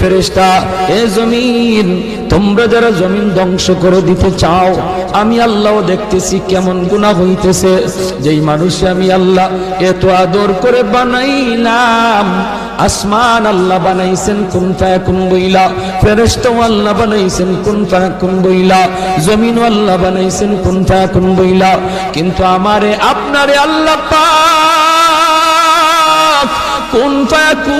ফেরেশতা, এ জমিন, তোমরা যারা জমিন ধ্বংস করে দিতে চাও, আমি আল্লাহ দেখতেছি কেমন গুনাহ হইতেছে। যেই মানুষে আমি আল্লাহ এত আদর করে বানাইলাম, আসমান আল্লাহ বানাইছেন, কোন ফায়াকুন বইলা, ফেরেশতাও আল্লাহ বানাইছেন, কোন ফায়াকুন বইলা জমিন আল্লাহ বানাইছেন, কোন ফায়াকুন বইলা। কিন্তু আমারে, আপনারে আল্লাহ পাক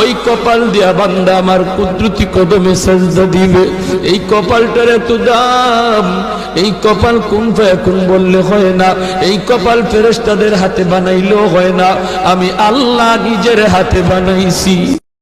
ওই কপাল দিয়া বান্দা আমার কুদরতি কদমে সাজদা দিবে। এই কপালটার এত দাম, এই কপাল কোন কোন বললে হয় না। এই কপাল ফেরেশতাদের হাতে বানাইলেও হয় না। আমি আল্লাহ নিজের হাতে বানাইছি।